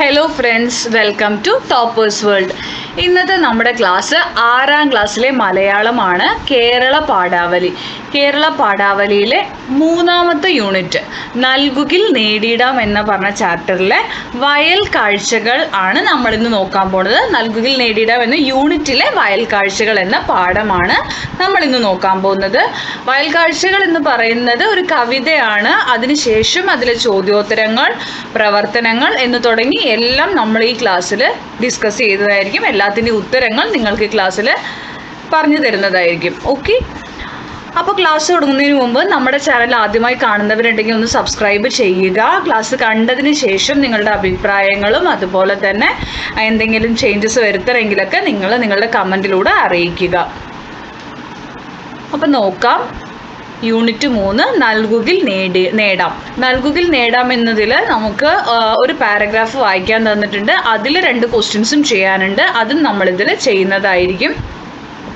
Hello friends welcome to toppers world ഇന്നത്തെ നമ്മുടെ class ആറാം ക്ലാസ്സിലെ മലയാളമാണ് കേരള പാഠാവലി. കേരള പാഠാവലിയിലെ മൂന്നാമത്തെ യൂണിറ്റ് നൽകുകിൽ നേടിയിടാം എന്ന പറഞ്ഞ ചാപ്റ്ററിലെ വയൽ കാഴ്ചകൾ ആണ് നമ്മൾ ഇന്ന് നോക്കാൻ പോണത്. നൽകുകിൽ നേടിയിടാം എന്ന യൂണിറ്റിലെ വയൽ കാഴ്ചകൾ എന്ന പാഠമാണ് നമ്മൾ ഇന്ന് നോക്കാൻ പോകുന്നത്. വയൽ കാഴ്ചകൾ എന്ന് പറയുന്നത് ഒരു കവിതയാണ്. അതിനുശേഷം അതിലെ ചോദ്യോത്തരങ്ങൾ പ്രവർത്തനങ്ങൾ എന്ന് തുടങ്ങി എല്ലാം നമ്മൾ ഈ ക്ലാസ്സിൽ ഡിസ്കസ് ചെയ്തതായിരിക്കും. എല്ലാത്തിന്റെയും ഉത്തരങ്ങൾ നിങ്ങൾക്ക് ക്ലാസ്സിൽ പറഞ്ഞു തരുന്നതായിരിക്കും. ഓക്കെ അപ്പോൾ ക്ലാസ് തുടങ്ങുന്നതിന് മുമ്പ് നമ്മുടെ ചാനൽ ആദ്യമായി കാണുന്നവരുണ്ടെങ്കിൽ ഒന്ന് സബ്സ്ക്രൈബ് ചെയ്യുക. ക്ലാസ് കണ്ടതിന് ശേഷം നിങ്ങളുടെ അഭിപ്രായങ്ങളും അതുപോലെ തന്നെ എന്തെങ്കിലും ചേഞ്ചസ് വരുത്തണമെങ്കിലൊക്കെ നിങ്ങൾ നിങ്ങളുടെ കമന്റിലൂടെ അറിയിക്കുക. അപ്പം നോക്കാം. യൂണിറ്റ് മൂന്ന് നൽകുകിൽ നേടി നേടാം. നൽകുകിൽ നേടാം എന്നതിൽ നമുക്ക് ഒരു പാരഗ്രാഫ് വായിക്കാൻ തന്നിട്ടുണ്ട്. അതിൽ രണ്ട് ക്വസ്റ്റ്യൻസും ചെയ്യാനുണ്ട്. അതും നമ്മളിതിൽ ചെയ്യുന്നതായിരിക്കും.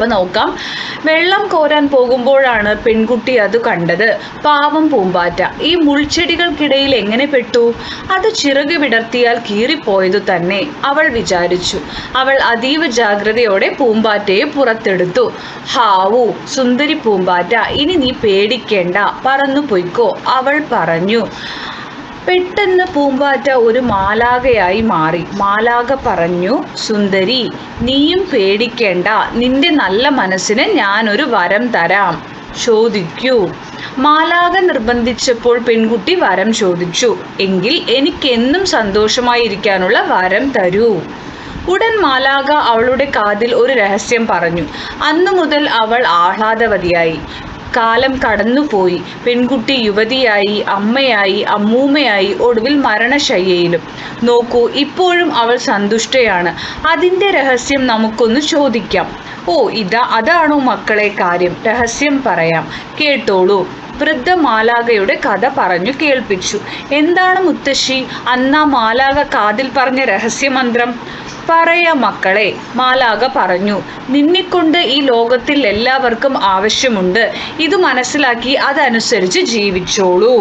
അപ്പം നോക്കാം. വെള്ളം കോരാൻ പോകുമ്പോഴാണ് പെൺകുട്ടി അത് കണ്ടത്. പാവം പൂമ്പാറ്റ. ഈ മുൾച്ചെടികൾക്കിടയിൽ എങ്ങനെ പെട്ടു? അത് ചിറക് വിടർത്തിയാൽ കീറിപ്പോയതു തന്നെ അവൾ വിചാരിച്ചു. അവൾ അതീവ ജാഗ്രതയോടെ പൂമ്പാറ്റയെ പുറത്തെടുത്തു. ഹാവു സുന്ദരി പൂമ്പാറ്റ ഇനി നീ പേടിക്കേണ്ട. പറന്നു പൊയ്ക്കോ അവൾ പറഞ്ഞു. പെട്ടെന്ന് പൂമ്പാറ്റ ഒരു മാലാകയായി മാറി. മാലാക പറഞ്ഞു സുന്ദരി നീയും പേടിക്കേണ്ട. നിന്റെ നല്ല മനസ്സിന് ഞാനൊരു വരം തരാം. ചോദിക്കൂ. മാലാക നിർബന്ധിച്ചപ്പോൾ പെൺകുട്ടി വരം ചോദിച്ചു. എങ്കിൽ എനിക്കെന്നും സന്തോഷമായിരിക്കാനുള്ള വരം തരൂ. ഉടൻ മാലാക അവളുടെ കാതിൽ ഒരു രഹസ്യം പറഞ്ഞു. അന്നു മുതൽ അവൾ ആഹ്ലാദവതിയായി. കാലം കടന്നുപോയി. പെൺകുട്ടി യുവതിയായി അമ്മയായി അമ്മൂമ്മയായി ഒടുവിൽ മരണശയ്യയിലും. നോക്കൂ ഇപ്പോഴും അവൾ സന്തുഷ്ടയാണ്. അതിന്റെ രഹസ്യം നമുക്കൊന്ന് ചോദിക്കാം. ഓ ഇതാ അതാണോ മക്കളെ കാര്യം? രഹസ്യം പറയാം. കേട്ടോളൂ. വൃദ്ധ മാലാകയുടെ കഥ പറഞ്ഞു കേൾപ്പിച്ചു. എന്താണ് മുത്തശ്ശി? അന്നാ മാലാക കാതിൽ പറഞ്ഞ രഹസ്യമന്ത്രം. പറയ മക്കളെ മാലാക പറഞ്ഞു. നിന്നെക്കൊണ്ട് ഈ ലോകത്തിൽ എല്ലാവർക്കും ആവശ്യമുണ്ട്. ഇത് മനസ്സിലാക്കി അതനുസരിച്ച് ജീവിച്ചോളൂ.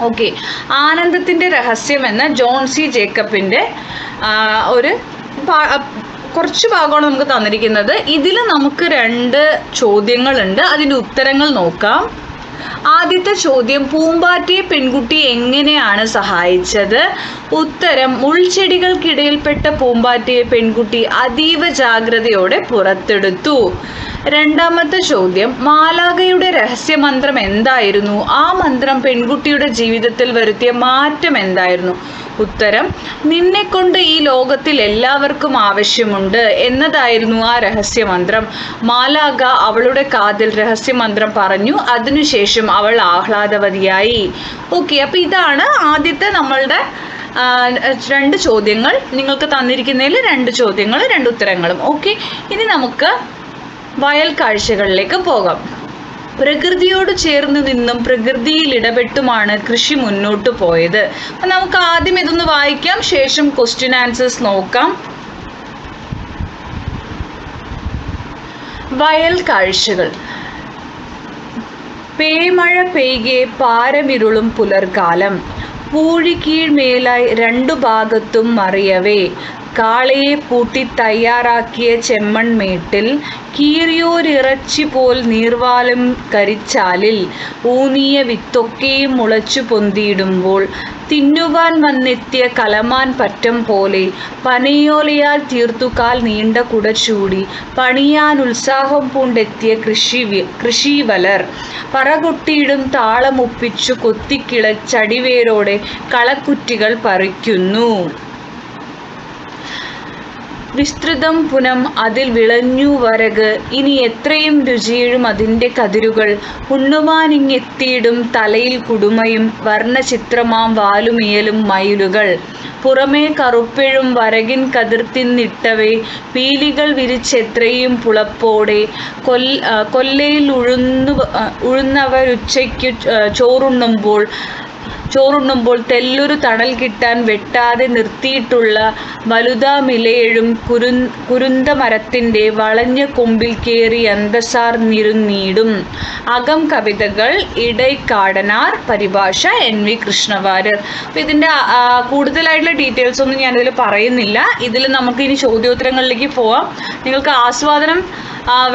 ഓക്കെ. ആനന്ദത്തിന്റെ രഹസ്യം എന്ന ജോൺ സി ജേക്കബിന്റെ ഒരു കുറച്ച് ഭാഗമാണ് നമുക്ക് തന്നിരിക്കുന്നത്. ഇതിൽ നമുക്ക് രണ്ട് ചോദ്യങ്ങളുണ്ട്. അതിന്റെ ഉത്തരങ്ങൾ നോക്കാം. ആദ്യത്തെ ചോദ്യം പൂമ്പാറ്റയെ പെൺകുട്ടി എങ്ങനെയാണ് സഹായിച്ചത്? ഉത്തരം മുൾച്ചെടികൾക്കിടയിൽപ്പെട്ട പൂമ്പാറ്റയെ പെൺകുട്ടി അതീവ ജാഗ്രതയോടെ പുറത്തെടുത്തു. രണ്ടാമത്തെ ചോദ്യം മാലാകയുടെ രഹസ്യമന്ത്രം എന്തായിരുന്നു? ആ മന്ത്രം പെൺകുട്ടിയുടെ ജീവിതത്തിൽ വരുത്തിയ മാറ്റം എന്തായിരുന്നു? ഉത്തരം നിന്നെക്കൊണ്ട് ഈ ലോകത്തിൽ എല്ലാവർക്കും ആവശ്യമുണ്ട് എന്നതായിരുന്നു ആ രഹസ്യമന്ത്രം. മാലാക അവളുടെ കാതിൽ രഹസ്യമന്ത്രം പറഞ്ഞു. അതിനുശേഷം അവൾ ആഹ്ലാദവതിയായി. ഓക്കെ അപ്പോൾ ഇതാണ് ആദ്യത്തെ നമ്മളുടെ രണ്ട് ചോദ്യങ്ങൾ. നിങ്ങൾക്ക് തന്നിരിക്കുന്നതിൽ രണ്ട് ചോദ്യങ്ങൾ രണ്ട് ഉത്തരങ്ങളും. ഓക്കെ ഇനി നമുക്ക് വയൽ കാഴ്ചകളിലേക്ക് പോകാം. പ്രകൃതിയോട് ചേർന്ന് നിന്നും പ്രകൃതിയിൽ ഇടപെട്ടുമാണ് കൃഷി മുന്നോട്ട് പോയത്. അപ്പം നമുക്ക് ആദ്യം ഇതൊന്ന് വായിക്കാം ശേഷം ക്വസ്റ്റ്യൻ ആൻസേഴ്സ് നോക്കാം. വയൽ കാഴ്ചകൾ. പേമഴ പെയ്കെ പാരമിരുളും പുലർകാലം പൂഴിക്കീഴ്മേലായി രണ്ടു ഭാഗത്തും മറിയവേ കാളയെ പൂട്ടി തയ്യാറാക്കിയ ചെമ്മൺമേട്ടിൽ കീറിയോരിറച്ചി പോൽ നീർവാലം കരിച്ചാലിൽ ഊന്നിയ വിത്തൊക്കെയും മുളച്ചു പൊന്തിയിടുമ്പോൾ തിന്നുവാൻ വന്നെത്തിയ കലമാൻ പറ്റം പോലെ പനയോലയാൽ തീർത്തുകാൽ നീണ്ട കുട ചൂടി പണിയാൻ ഉത്സാഹം പൂണ്ടെത്തിയ കൃഷി കൃഷിവലർ. പറകൊട്ടിയിടും താളമൊപ്പിച്ചു കൊത്തിക്കിളച്ചടിവേരോടെ കളക്കുറ്റികൾ പറിക്കുന്നു. വിസ്തൃതം പുനം അതിൽ വിളഞ്ഞു വരക്. ഇനി എത്രയും രുചിയിഴും അതിന്റെ കതിരുകൾ. ഉണ്ണുവാനിങ്ങെത്തിയിടും തലയിൽ കുടുമയും വർണചിത്രമാം വാലുമിയലും മയിലുകൾ. പുറമേ കറുപ്പെഴും വരകിൻ കതിർത്തിന്നിട്ടവേ പീലികൾ വിരിച്ചെത്രയും പുളപ്പോടെ. കൊൽ കൊല്ലയിൽ ഉഴുന്നു ഉഴുന്നവരുച്ചയ്ക്കു ചോറുണ്ണുമ്പോൾ ചോറുണ്ണുമ്പോൾ തെല്ലൊരു തണൽ കിട്ടാൻ വെട്ടാതെ നിർത്തിയിട്ടുള്ള വലുതാമിലയെഴും കുരു കുരുന്ത മരത്തിന്റെ വളഞ്ഞ കൊമ്പിൽ കയറി അന്തസാർ നിരുന്നീടും അകം കവിതകൾ ഇടൈക്കാടനാർ പരിഭാഷ എൻ വി കൃഷ്ണവാര്യർ. അപ്പം ഇതിന്റെ കൂടുതലായിട്ടുള്ള ഡീറ്റെയിൽസ് ഒന്നും ഞാനിതിൽ പറയുന്നില്ല. ഇതിൽ നമുക്ക് ഇനി ചോദ്യോത്തരങ്ങളിലേക്ക് പോവാം. നിങ്ങൾക്ക് ആസ്വാദനം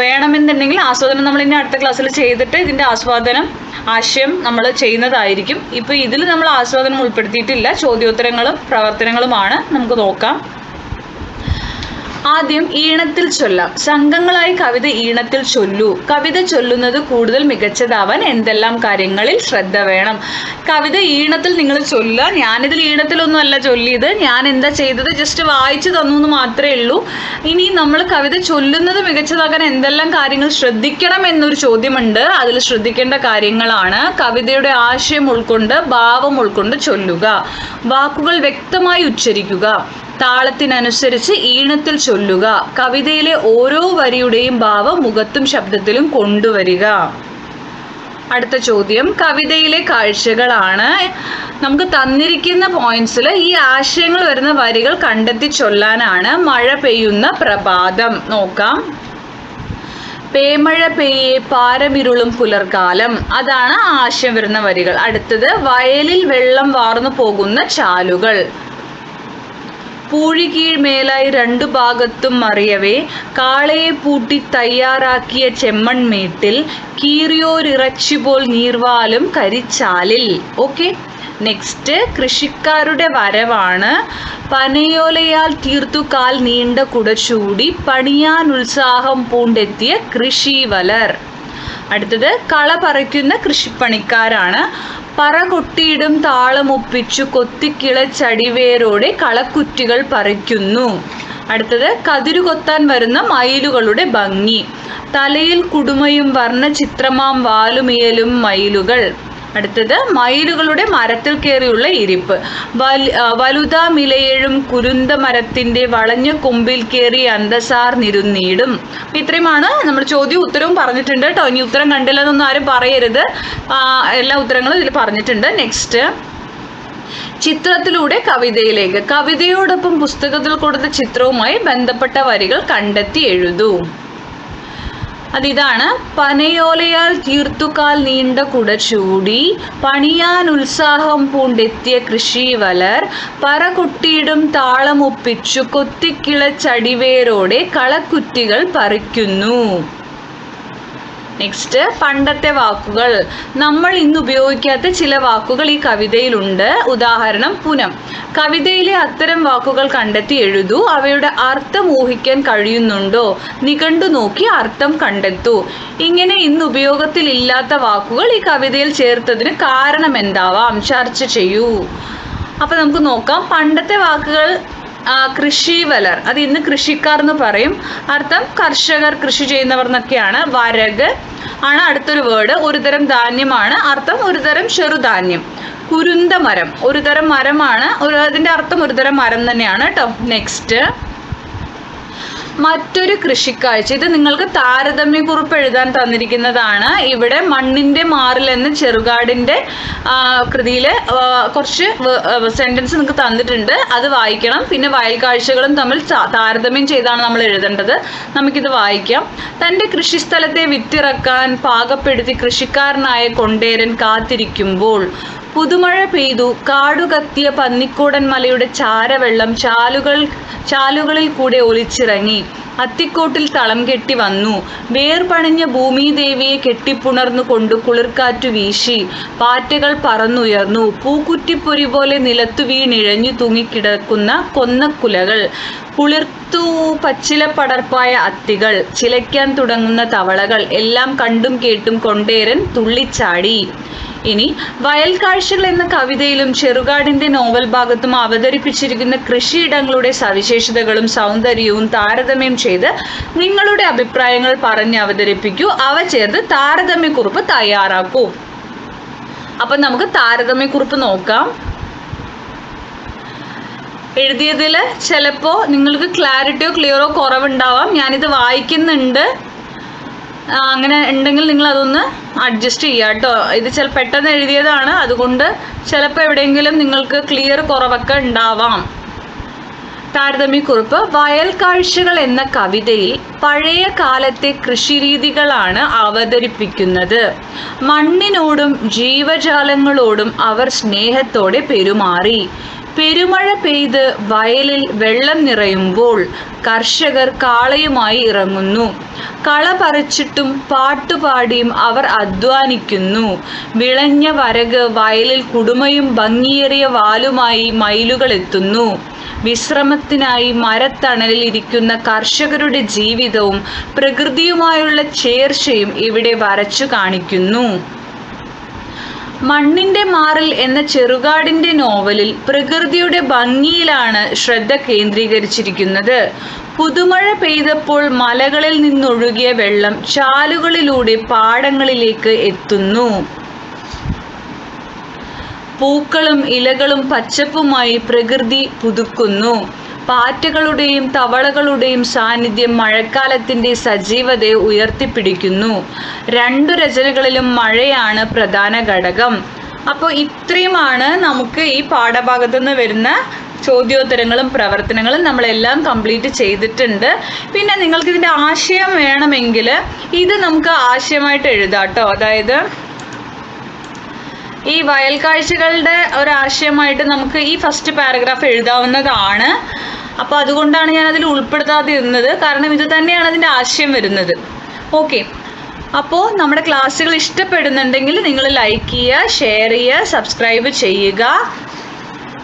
വേണമെന്നുണ്ടെങ്കിൽ ആസ്വാദനം നമ്മൾ ഇനി അടുത്ത ക്ലാസ്സിൽ ചെയ്തിട്ട് ഇതിന്റെ ആസ്വാദനം ആശയം നമ്മൾ ചെയ്യുന്നതായിരിക്കും. ഇപ്പോൾ ഇതിൽ നമ്മൾ ആസ്വാദനം ഉൾപ്പെടുത്തിയിട്ടില്ല. ചോദ്യോത്തരങ്ങളും പ്രവർത്തനങ്ങളുമാണ്. നമുക്ക് നോക്കാം. ആദ്യം ഈണത്തിൽ ചൊല്ലാം. സംഘങ്ങളായി കവിത ഈണത്തിൽ ചൊല്ലൂ. കവിത ചൊല്ലുന്നത് കൂടുതൽ മികച്ചതാവാൻ എന്തെല്ലാം കാര്യങ്ങളിൽ ശ്രദ്ധ വേണം? കവിത ഈണത്തിൽ നിങ്ങൾ ചൊല്ലുക. ഞാനിതിൽ ഈണത്തിലൊന്നും അല്ല ചൊല്ലിയത്. ഞാൻ എന്താ ചെയ്തത്? ജസ്റ്റ് വായിച്ചു തന്നു എന്ന് മാത്രമേ ഉള്ളൂ. ഇനി നമ്മൾ കവിത ചൊല്ലുന്നത് മികച്ചതാക്കാൻ എന്തെല്ലാം കാര്യങ്ങൾ ശ്രദ്ധിക്കണം എന്നൊരു ചോദ്യമുണ്ട്. അതിൽ ശ്രദ്ധിക്കേണ്ട കാര്യങ്ങളാണ്. കവിതയുടെ ആശയം ഉൾക്കൊണ്ട് ഭാവം ഉൾക്കൊണ്ട് ചൊല്ലുക. വാക്കുകൾ വ്യക്തമായി ഉച്ചരിക്കുക. താളത്തിനനുസരിച്ച് ഈണത്തിൽ ചൊല്ലുക. കവിതയിലെ ഓരോ വരിയുടെയും ഭാവം മുഖത്തും ശബ്ദത്തിലും കൊണ്ടുവരിക. അടുത്ത ചോദ്യം. കവിതയിലെ കാഴ്ചകളാണ്. നമുക്ക് തന്നിരിക്കുന്ന പോയിന്റ്സിൽ ഈ ആശയങ്ങൾ വരുന്ന വരികൾ കണ്ടെത്തി ചൊല്ലാനാണ് മഴ പെയ്യുന്ന പ്രഭാതം. നോക്കാം. പേമഴ പെയ്യെ പാരമിരുളും പുലർകാലം. അതാണ് ആശയം വരുന്ന വരികൾ. അടുത്തത് വയലിൽ വെള്ളം വാർന്നു പോകുന്ന ചാലുകൾ. പൂഴികീഴ് മേലായി രണ്ടു ഭാഗത്തും മറിയവേ കാളയെ പൂട്ടി തയ്യാറാക്കിയ ചെമ്മൺമേട്ടിൽ കീറിയോരിറച്ചിപോൽ നീർവാലും കരിച്ചാലിൽ. ഓക്കെ നെക്സ്റ്റ് കൃഷിക്കാരുടെ വരവാണ്. പനയോലയാൽ തീർത്തു കാൽ നീണ്ട കുടച്ചൂടി പണിയാൻ ഉത്സാഹം പൂണ്ടെത്തിയ കൃഷിവലർ. അടുത്തത് കള പറിക്കുന്ന കൃഷിപ്പണിക്കാരാണ്. പറ കൊട്ടിയിടും താളമൊപ്പിച്ചു കൊത്തിക്കിളച്ചടിവേരോടെ കളക്കുറ്റികൾ പറിക്കുന്നു. അടുത്തത് കതിരുകൊത്താൻ വരുന്ന മയിലുകളുടെ ഭംഗി. തലയിൽ കുടുമയും വർണ ചിത്രമാം വാലുമിയലും മയിലുകൾ. അടുത്തത് മയിലുകളുടെ മരത്തിൽ കയറിയുള്ള ഇരിപ്പ്. വലുതാ മിലയേഴും കുരുന്ത മരത്തിന്റെ വളഞ്ഞ കൊമ്പിൽ കയറി അന്തസാർ നിരുന്നീടും. ഇത്രയുമാണ് നമ്മൾ ചോദ്യം ഉത്തരവും പറഞ്ഞിട്ടുണ്ട് കേട്ടോ. ഇനി ഉത്തരം കണ്ടില്ലെന്നൊന്നും ആരും പറയരുത്. എല്ലാ ഉത്തരങ്ങളും ഇതിൽ പറഞ്ഞിട്ടുണ്ട്. നെക്സ്റ്റ് ചിത്രത്തിലൂടെ കവിതയിലേക്ക്. കവിതയോടൊപ്പം പുസ്തകത്തിൽ കൊടുത്ത ചിത്രവുമായി ബന്ധപ്പെട്ട വരികൾ കണ്ടെത്തി എഴുതൂ. അതിതാണ് പനയോലയാൽ തീർത്തുകാൽ നീണ്ട കുട ചൂടി പണിയാൻ ഉത്സാഹം പൂണ്ടെത്തിയ കൃഷിവലർ പറ കൊട്ടിയിടും താളമൊപ്പിച്ചു കൊത്തിക്കിളച്ചടിവേരോടെ കളക്കുറ്റികൾ പറിക്കുന്നു. നെക്സ്റ്റ് പണ്ടത്തെ വാക്കുകൾ. നമ്മൾ ഇന്ന് ഉപയോഗിക്കാത്ത ചില വാക്കുകൾ ഈ കവിതയിലുണ്ട്. ഉദാഹരണം പുനം. കവിതയിലെ അത്തരം വാക്കുകൾ കണ്ടെത്തി എഴുതൂ. അവയുടെ അർത്ഥം ഊഹിക്കാൻ കഴിയുന്നുണ്ടോ? നിഘണ്ടു നോക്കി അർത്ഥം കണ്ടെത്തൂ. ഇങ്ങനെ ഇന്ന് ഉപയോഗത്തിലില്ലാത്ത വാക്കുകൾ ഈ കവിതയിൽ ചേർത്തതിന് കാരണം എന്താവാം? ചർച്ച ചെയ്യൂ. അപ്പൊ നമുക്ക് നോക്കാം. പണ്ടത്തെ വാക്കുകൾ ആ, കൃഷിവലർ. അത് ഇന്ന് കൃഷിക്കാർ എന്ന് പറയും. അർത്ഥം കർഷകർ കൃഷി ചെയ്യുന്നവർ എന്നൊക്കെയാണ്. വരക് ആണ് അടുത്തൊരു വേർഡ്. ഒരുതരം ധാന്യമാണ്. അർത്ഥം ഒരുതരം ചെറുധാന്യം. കുരുന്തമരം. മരം ഒരുതരം മരമാണ്. ഒരു അതിന്റെ അർത്ഥം ഒരുതരം മരം തന്നെയാണ്. കേട്ടോ നെക്സ്റ്റ് മറ്റൊരു കൃഷിക്കാഴ്ച. ഇത് നിങ്ങൾക്ക് താരതമ്യക്കുറിപ്പ് എഴുതാൻ തന്നിരിക്കുന്നതാണ്. ഇവിടെ മണ്ണിന്റെ മാറിൽ എന്ന ചെറുകാടിന്റെ കൃതിയിൽ കുറച്ച് സെന്റൻസ് നിങ്ങൾക്ക് തന്നിട്ടുണ്ട്. അത് വായിക്കണം. പിന്നെ വയൽ കാഴ്ചകളും തമ്മിൽ താരതമ്യം ചെയ്താണ് നമ്മൾ എഴുതേണ്ടത്. നമുക്കിത് വായിക്കാം. തന്റെ കൃഷിസ്ഥലത്തെ വിത്തിറക്കാൻ പാകപ്പെടുത്തി കൃഷിക്കാരനായ കൊണ്ടേരൻ കാത്തിരിക്കുമ്പോൾ പുതുമഴ പെയ്തു. കാടുകത്തിയ പന്നിക്കൂടൻ മലയുടെ ചാരവെള്ളം ചാലുകൾ ചാലുകളിൽ കൂടെ ഒലിച്ചിറങ്ങി. അത്തിക്കോട്ടിൽ തളം കെട്ടി വന്നു. വേർപണിഞ്ഞ ഭൂമിദേവിയെ കെട്ടിപ്പുണർന്നു കൊണ്ട് കുളിർക്കാറ്റു വീശി. പാറ്റകൾ പറന്നുയർന്നു. പൂക്കുറ്റിപ്പൊരി പോലെ നിലത്തു വീണിഴഞ്ഞു തൂങ്ങിക്കിടക്കുന്ന കൊന്നക്കുലകൾ. കുളിർത്തു പച്ചിലപ്പടർപ്പായ അത്തികൾ. ചിലയ്ക്കാൻ തുടങ്ങുന്ന തവളകൾ. എല്ലാം കണ്ടും കേട്ടും കൊണ്ടേരൻ തുള്ളിച്ചാടി. ഇനി വയൽക്കാഴ്ചകൾ എന്ന കവിതയിലും ചെറുകാടിന്റെ നോവൽ ഭാഗത്തും അവതരിപ്പിച്ചിരിക്കുന്ന കൃഷിയിടങ്ങളുടെ സവിശേഷതകളും സൗന്ദര്യവും താരതമ്യം ചെയ്ത് നിങ്ങളുടെ അഭിപ്രായങ്ങൾ പറഞ്ഞ് അവതരിപ്പിക്കൂ. അവ ചേർത്ത് താരതമ്യക്കുറിപ്പ് തയ്യാറാക്കൂ. അപ്പം നമുക്ക് താരതമ്യക്കുറിപ്പ് നോക്കാം. എഴുതിയതിൽ ചിലപ്പോൾ നിങ്ങൾക്ക് ക്ലാരിറ്റിയോ ക്ലിയറോ കുറവുണ്ടാവാം. ഞാനിത് വായിക്കുന്നുണ്ട്. അങ്ങനെ ഉണ്ടെങ്കിൽ നിങ്ങൾ അതൊന്ന് അഡ്ജസ്റ്റ് ചെയ്യുക കേട്ടോ. ഇത് ചില പെട്ടെന്ന് എഴുതിയതാണ്. അതുകൊണ്ട് ചിലപ്പോൾ എവിടെയെങ്കിലും നിങ്ങൾക്ക് ക്ലിയർ കുറവൊക്കെ ഉണ്ടാവാം. താരതമ്യക്കുറിപ്പ് വയൽ കാഴ്ചകൾ എന്ന കവിതയിൽ പഴയ കാലത്തെ കൃഷിരീതികളാണ് അവതരിപ്പിക്കുന്നത്. മണ്ണിനോടും ജീവജാലങ്ങളോടും അവർ സ്നേഹത്തോടെ പെരുമാറി. പെരുമഴ പെയ്ത് വയലിൽ വെള്ളം നിറയുമ്പോൾ കർഷകർ കാളയുമായി ഇറങ്ങുന്നു. കള പറിച്ചിട്ടും പാട്ടുപാടിയും അവർ അധ്വാനിക്കുന്നു. വിളഞ്ഞ വരക് വയലിൽ കുടുമയും ഭംഗിയേറിയ വാലുമായി മയിലുകൾ എത്തുന്നു. വിശ്രമത്തിനായി മരത്തണലിൽ ഇരിക്കുന്ന കർഷകരുടെ ജീവിതവും പ്രകൃതിയുമായുള്ള ചേർച്ചയും ഇവിടെ വരച്ചു കാണിക്കുന്നു. മണ്ണിന്റെ മാറിൽ എന്ന ചെറുകാടിന്റെ നോവലിൽ പ്രകൃതിയുടെ ഭംഗിയിലാണ് ശ്രദ്ധ കേന്ദ്രീകരിച്ചിരിക്കുന്നത്. പുതുമഴ പെയ്തപ്പോൾ മലകളിൽ നിന്നൊഴുകിയ വെള്ളം ചാലുകളിലൂടെ പാടങ്ങളിലേക്ക് എത്തുന്നു. പൂക്കളും ഇലകളും പച്ചപ്പുമായി പ്രകൃതി പുതുക്കുന്നു. പാറ്റകളുടെയും തവളകളുടെയും സാന്നിധ്യം മഴക്കാലത്തിന്റെ സജീവതയെ ഉയർത്തിപ്പിടിക്കുന്നു. രണ്ടു രചനകളിലും മഴയാണ് പ്രധാന ഘടകം. അപ്പോൾ ഇത്രയുമാണ് നമുക്ക് ഈ പാഠഭാഗത്തു നിന്ന് വരുന്ന ചോദ്യോത്തരങ്ങളും പ്രവർത്തനങ്ങളും നമ്മളെല്ലാം കംപ്ലീറ്റ് ചെയ്തിട്ടുണ്ട്. പിന്നെ നിങ്ങൾക്ക് ഇതിന്റെ ആശയം വേണമെങ്കിൽ ഇത് നമുക്ക് ആശയമായിട്ട് എഴുതാട്ടോ അതായത് ഈ വയൽ കാഴ്ചകളുടെ ഒരാശയമായിട്ട് നമുക്ക് ഈ ഫസ്റ്റ് പാരഗ്രാഫ് എഴുതാവുന്നതാണ്. അപ്പോൾ അതുകൊണ്ടാണ് ഞാൻ അതിൽ ഉൾപ്പെടുത്താതിരുന്നത്. കാരണം ഇത് തന്നെയാണ് അതിന്റെ ആശയം വരുന്നത്. ഓക്കെ. അപ്പോൾ നമ്മുടെ ക്ലാസ്സുകൾ ഇഷ്ടപ്പെടുന്നുണ്ടെങ്കിൽ നിങ്ങൾ ലൈക്ക് ചെയ്യുക ഷെയർ ചെയ്യുക സബ്സ്ക്രൈബ് ചെയ്യുക.